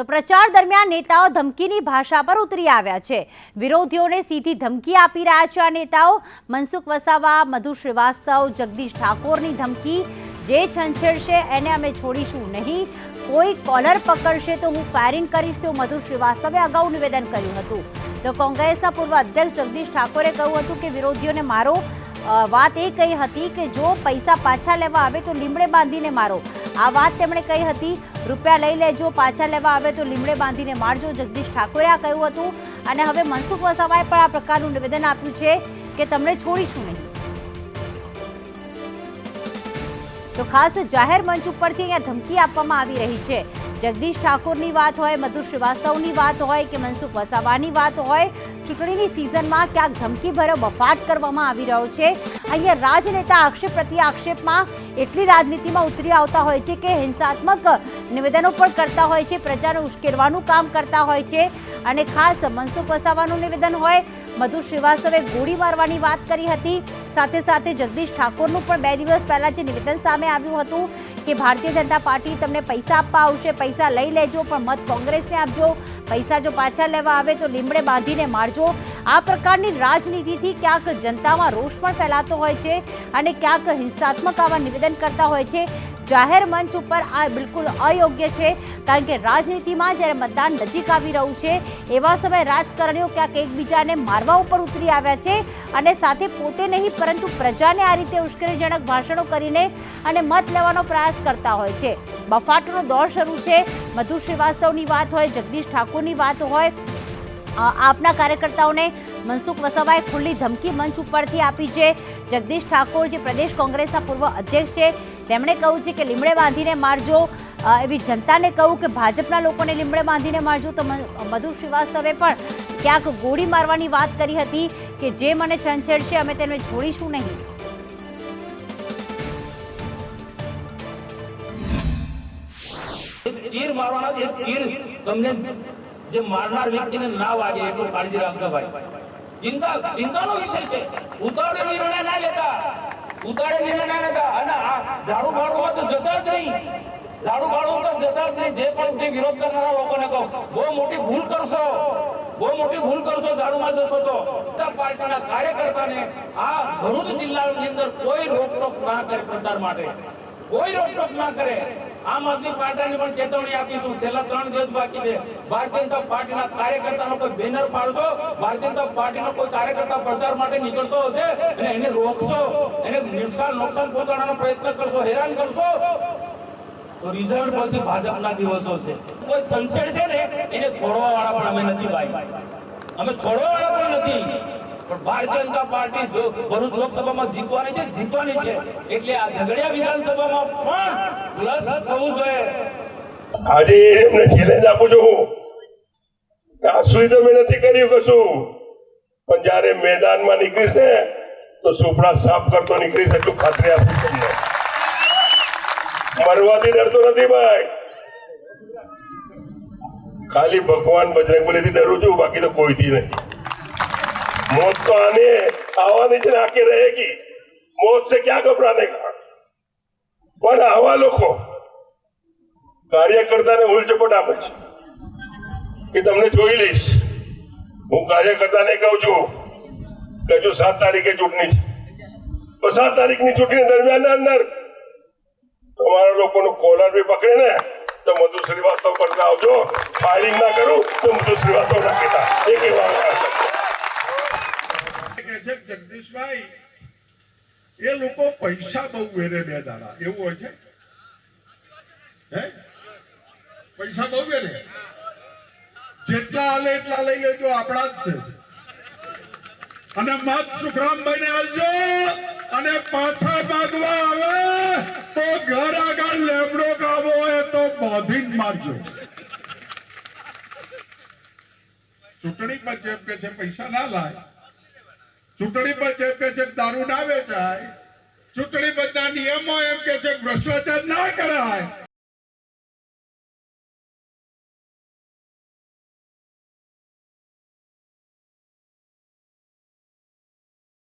તો પ્રચાર દરમિયાન નેતાઓ ધમકીની ભાષા પર ઉતરી આવ્યા છે. વિરોધીઓને સીધી ધમકી આપી રહ્યા છે આ નેતાઓ. મનસુખ વસાવા, મધુ શ્રીવાસ્તવ, જગદીશ ઠાકોરની ધમકી જે છંછેડશે એને અમે છોડીશું નહીં. કોઈ કોલર પકડશે તો હું ફાયરિંગ કરીશ તેવું મધુ શ્રીવાસ્તવે અગાઉ નિવેદન કર્યું હતું. તો કોંગ્રેસના પૂર્વ અધ્યક્ષ જગદીશ ઠાકોરે કહ્યું હતું કે વિરોધીઓને મારો વાત એ કહી હતી કે જો પૈસા પાછા લેવા આવે તો લીમડે બાંધીને મારો. આ વાત તેમણે કહી હતી. રૂપિયા લઈ લેજો, પાછા લેવા આવે તો લીમડે બાંધીને મારજો, જગદીશ ઠાકોરે આ કહ્યું હતું. અને હવે મનસુખ વસાવાએ પણ આ પ્રકારનું નિવેદન આપ્યું છે કે તમને છોડીશું નહીં. તો ખાસ જાહેર મંચ ઉપરથી અહીંયા ધમકી આપવામાં આવી રહી છે. જગદીશ ઠાકોરની વાત હોય, મધુર શ્રીવાસ્તવની વાત હોય કે મનસુખ વસાવાની વાત હોય, ચૂંટણીની સિઝનમાં ક્યાંક ધમકીભર્યો બફાટ કરવામાં આવી રહ્યો છે. અહીંયા રાજનેતા આક્ષેપ પ્રતિ આક્ષેપમાં એટલી રાજનીતિમાં ઉતરી આવતા હોય છે કે હિંસાત્મક નિવેદનો પણ કરતા હોય છે પ્રજાને ઉશ્કેરવાનું કામ કરતા હોય છે. અને ખાસ મનસુખ વસાવાનું નિવેદન હોય મધુ શ્રીવાસ્તવે ગોળી મારવાની વાત કરી હતી. સાથે સાથે જગદીશ ઠાકોરનું પણ બે દિવસ પહેલાં જે નિવેદન સામે આવ્યું હતું કે ભારતીય જનતા પાર્ટી તમને પૈસા આપવા આવશે, પૈસા લઈ લેજો, પણ મત કોંગ્રેસને આપજો. પૈસા જો પાછા લેવા આવે તો લીમડે બાંધીને મારજો. આ પ્રકારની રાજનીતિથી ક્યાંક જનતામાં રોષ પણ ફેલાતો હોય છે અને ક્યાંક હિંસાત્મક આવા નિવેદન કરતા હોય છે. જાહેર મંચ ઉપર આ બિલકુલ અયોગ્ય છે, કારણ કે રાજનીતિમાં જ્યારે મતદાન નજીક આવી રહ્યું છે, એવા સમયે રાજકારણીઓ ક્યાંક એકબીજાને મારવા ઉપર ઉતરી આવ્યા છે અને સાથે પોતે નહીં, પરંતુ પ્રજાને આ રીતે ઉશ્કેરણીજનક ભાષણો કરીને અને મત લેવાનો પ્રયાસ કરતા હોય છે. બફાટનો દોર શરૂ છે, મધુ શ્રીવાસ્તવની વાત હોય, જગદીશ ઠાકોરની વાત હોય આપના કાર્યકર્તાઓને મનસુખ વસાવાએ ખુલ્લી ધમકી મંચ ઉપરથી આપી છે. જગદીશ ઠાકોર જે પ્રદેશ કોંગ્રેસના પૂર્વ અધ્યક્ષ છે તેમણે કહ્યું છે કે લીમડે બાંધીને મારજો. એવી જનતાને કહું કે ભાજપના લોકોને લીમડે બાંધીને મારજો. તો મધુ શ્રીવાસ્તવે પણ ક્યાંક ગોળી મારવાની વાત કરી હતી કે જે મને છંછેડશે, અમે તેને છોડીશું નહીં. તીર મારવાના, એક તીર તમને જે મારનાર વ્યક્તિને ના વાગે એટલું કાળજી રાખજો ભાઈ ચિંતા, ચિંતાનો વિષય છે. ઉતાવળે નિર્ણય ના લેતા. નિર્ણય ના લેતા અને આ ઝાડુ ભાડુમાં તો જતા જ નહીં. ઝાડુ બાળુ તો જતા જ નહીં. જે પણ તે વિરોધ કરનારા લોકોને કહો, બહુ મોટી ભૂલ કરશો. બહુ મોટી ભૂલ કરશો ઝાડુમાં જશો તો. પાર્ટીના કાર્યકર્તાને આ ભરૂચ જિલ્લાની અંદર કોઈ રોકટોક ના કરે પ્રચાર માટે. કોઈ રોકટોક ના કરે. આમ આદમી પાર્ટીને પણ ચેતવણી આપીશું. છેલ્લા ત્રણ દિવસ બાકી છે. ભારતીય જનતા પાર્ટીના કાર્યકર્તાનો કોઈ બેનર પાડશો? ભારતીય જનતા પાર્ટીનો કોઈ કાર્યકર્તા પ્રચાર માટે નીકળતો હશે? અને એને રોકશો? એને નુકસાન નુકસાન પહોંચાડવાનો પ્રયત્ન કરશો? હેરાન કરશો? તો રિઝલ્ટ પછી ભાજપના દિવસો છે. કોઈ સંસદ છે ને, એને છોડવા વાળા પણ અમે નથી ભાઈ. અમે છોડવા વાળા પણ નથી. પણ ભારતીય જનતા આપું છું તો મેં નથી કર્યું કશું. પણ જયારે મેદાનમાં નીકળીશ ને, તો સુપડા સાફ કરતો નીકળીશ એટલું ખાતરી આપું તમને. મરવાથી ડરતો નથી ભાઈ. ખાલી ભગવાન બજરંગબલીથી ડરું છું, બાકી તો કોઈથી નહીં. मौत तो आने आवानी से आके रहेगी मौत से क्या घबराने का પણ આવા લોકો કાર્યકર્તાને ઉલચપટ આપે છે કે તમને જોઈ લઈશ હું કાર્યકર્તાને કહું છું કે હજુ સાત તારીખે ચૂંટણી છે તો સાત તારીખની ચૂંટણી દરમિયાન અંદર તમારા લોકોનું કોલર બી પકડે ને તો મધુ શ્રીવાસ્તવ કરતા આવજો ફાયરિંગ ના કરું તો મધુ શ્રીવાસ્તવ જગદીશભાઈ, એ લોકો પૈસા બહુ વેરે બે દાડા. એવું હોય છે? પૈસા બહુ વેરે? જેટલા હાલે એટલા લઈ લેજો, આપણા જ છે. અને મત સુખરામભાઈ ને આવજો અને પાછા ભાગવા આવે તો ઘર આગળ લેમડો ગાવો હોય તો બોધી જ મારજો. ચૂંટણી પર જેમ કે છે, પૈસા ના લાય. ચૂંટણી પંચ એમ કે છે દારૂ ના વેચાય, ચૂંટણી પંચના નિયમો એમ કે છે ભ્રષ્ટાચાર ના કરાય.